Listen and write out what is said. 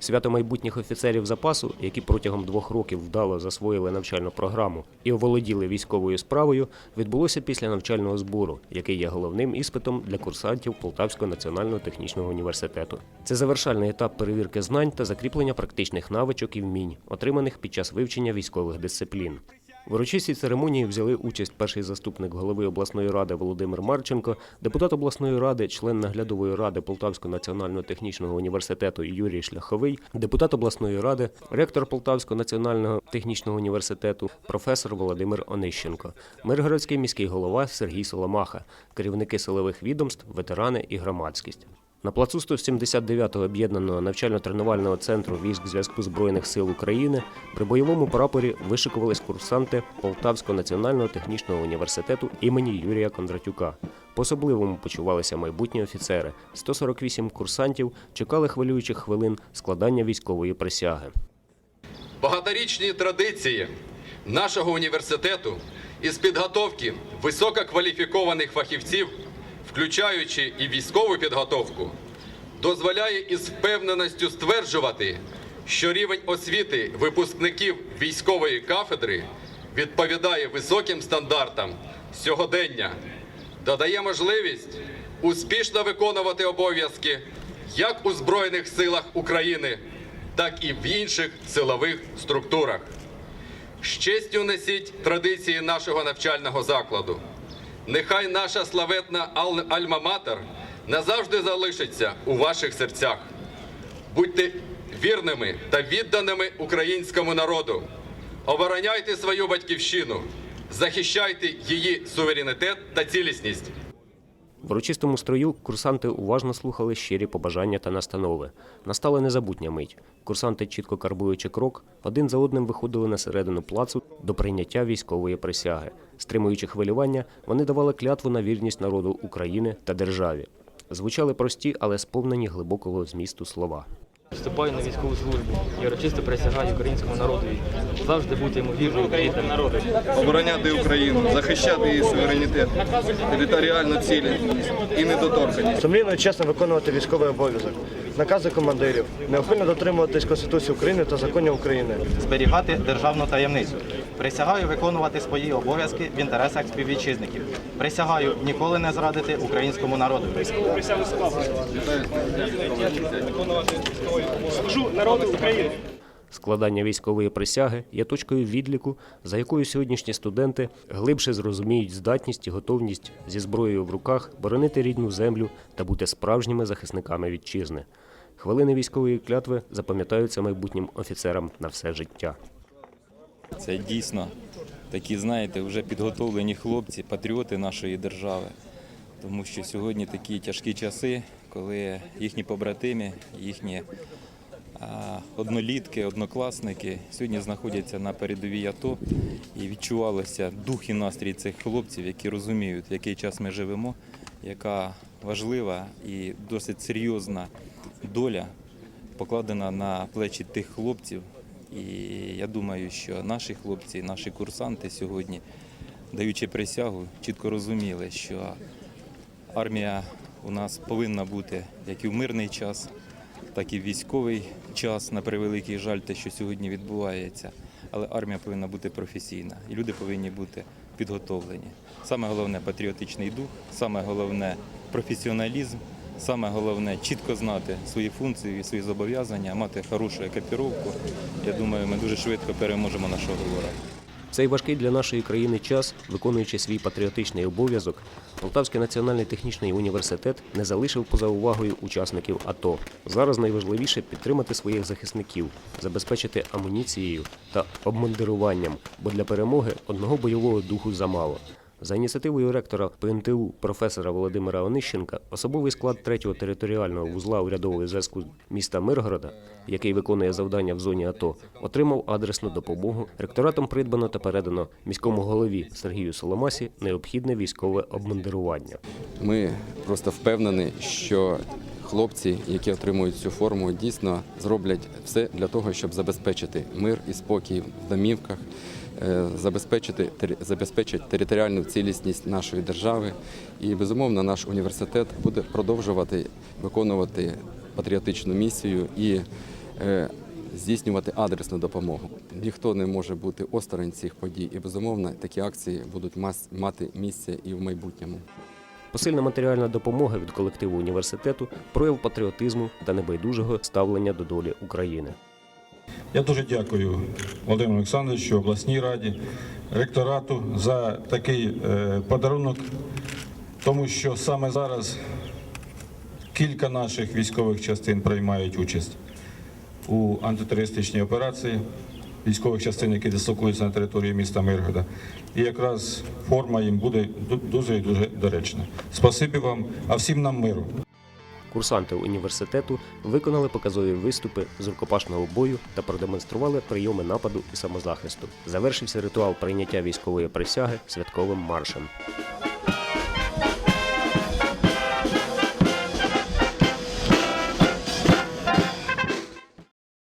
Свято майбутніх офіцерів запасу, які протягом двох років вдало засвоїли навчальну програму і оволоділи військовою справою, відбулося після навчального збору, який є головним іспитом для курсантів Полтавського національного технічного університету. Це завершальний етап перевірки знань та закріплення практичних навичок і вмінь, отриманих під час вивчення військових дисциплін. В урочистій церемонії взяли участь перший заступник голови обласної ради Володимир Марченко, депутат обласної ради, член наглядової ради Полтавського національного технічного університету Юрій Шляховий, депутат обласної ради, ректор Полтавського національного технічного університету, професор Володимир Онищенко, Миргородський міський голова Сергій Соломаха, керівники силових відомств, ветерани і громадськість. На плацу 179-го об'єднаного навчально-тренувального центру військ зв'язку Збройних сил України при бойовому прапорі вишикувались курсанти Полтавського національного технічного університету імені Юрія Кондратюка. По-особливому почувалися майбутні офіцери. 148 курсантів чекали хвилюючих хвилин складання військової присяги. Багаторічні традиції нашого університету із підготовки висококваліфікованих фахівців, включаючи і військову підготовку, дозволяє із впевненістю стверджувати, що рівень освіти випускників військової кафедри відповідає високим стандартам сьогодення, додає можливість успішно виконувати обов'язки як у Збройних силах України, так і в інших силових структурах. З честю несіть традиції нашого навчального закладу. Нехай наша славетна ал- альма-матер назавжди залишиться у ваших серцях. Будьте вірними та відданими українському народу. Обороняйте свою батьківщину, захищайте її суверенітет та цілісність. В урочистому строю курсанти уважно слухали щирі побажання та настанови. Настала незабутня мить. Курсанти, чітко карбуючи крок, один за одним виходили на середину плацу до прийняття військової присяги. Стримуючи хвилювання, вони давали клятву на вірність народу України та державі. Звучали прості, але сповнені глибокого змісту слова. Вступаю на військову службу і урочисто присягаю українському народові завжди бути йому вірним українським народу. обороняти Україну, захищати її суверенітет, територіальну цілі і недоторканність. Сумлінно і чесно виконувати військовий обов'язок, накази командирів, необхідно дотримуватись Конституції України та законів України. зберігати державну таємницю. Присягаю виконувати свої обов'язки в інтересах співвітчизників. Присягаю ніколи не зрадити українському народу. Скажу народу України. Складання військової присяги є точкою відліку, за якою сьогоднішні студенти глибше зрозуміють здатність і готовність зі зброєю в руках боронити рідну землю та бути справжніми захисниками вітчизни. Хвилини військової клятви запам'ятаються майбутнім офіцерам на все життя. Це дійсно такі, знаєте, вже підготовлені хлопці, патріоти нашої держави. Тому що сьогодні такі тяжкі часи, коли їхні побратими, їхні однолітки, однокласники сьогодні знаходяться на передовій АТО і відчувалося дух і настрій цих хлопців, які розуміють, в який час ми живемо, яка важлива і досить серйозна доля покладена на плечі тих хлопців. І я думаю, що наші хлопці, наші курсанти сьогодні, даючи присягу, чітко розуміли, що армія у нас повинна бути як і в мирний час, так і в військовий час, на превеликий жаль, те, що сьогодні відбувається. Але армія повинна бути професійна, і люди повинні бути підготовлені. Саме головне патріотичний дух, саме головне професіоналізм, саме головне чітко знати свої функції, свої зобов'язання, мати хорошу екіпіровку. Я думаю, ми дуже швидко переможемо нашого ворога. Цей важкий для нашої країни час, виконуючи свій патріотичний обов'язок, Полтавський національний технічний університет не залишив поза увагою учасників АТО. Зараз найважливіше підтримати своїх захисників, забезпечити амуніцією та обмундируванням, бо для перемоги одного бойового духу замало. За ініціативою ректора ПНТУ професора Володимира Онищенка особовий склад 3-го територіального вузла урядового зв'язку міста Миргорода, який виконує завдання в зоні АТО, отримав адресну допомогу. Ректоратом придбано та передано міському голові Сергію Соломасі необхідне військове обмундирування. Ми просто впевнені, що хлопці, які отримують цю форму, дійсно зроблять все для того, щоб забезпечити мир і спокій в домівках, тери- забезпечити територіальну цілісність нашої держави. І безумовно, наш університет буде продовжувати виконувати патріотичну місію і е, здійснювати адресну допомогу. Ніхто не може бути осторонь цих подій, і безумовно такі акції будуть мати місце і в майбутньому. Посильна матеріальна допомога від колективу університету, прояв патріотизму та небайдужого ставлення до долі України. Я дуже дякую Володимиру Олександровичу, обласній раді, ректорату за такий е, подарунок, тому що саме зараз кілька наших військових частин приймають участь у антитерористичній операції військових частин, які дислокуються на території міста Миргода. І якраз форма їм буде дуже і дуже доречна. Спасибі вам, а всім нам миру. Курсанти університету виконали показові виступи з рукопашного бою та продемонстрували прийоми нападу і самозахисту. Завершився ритуал прийняття військової присяги святковим маршем.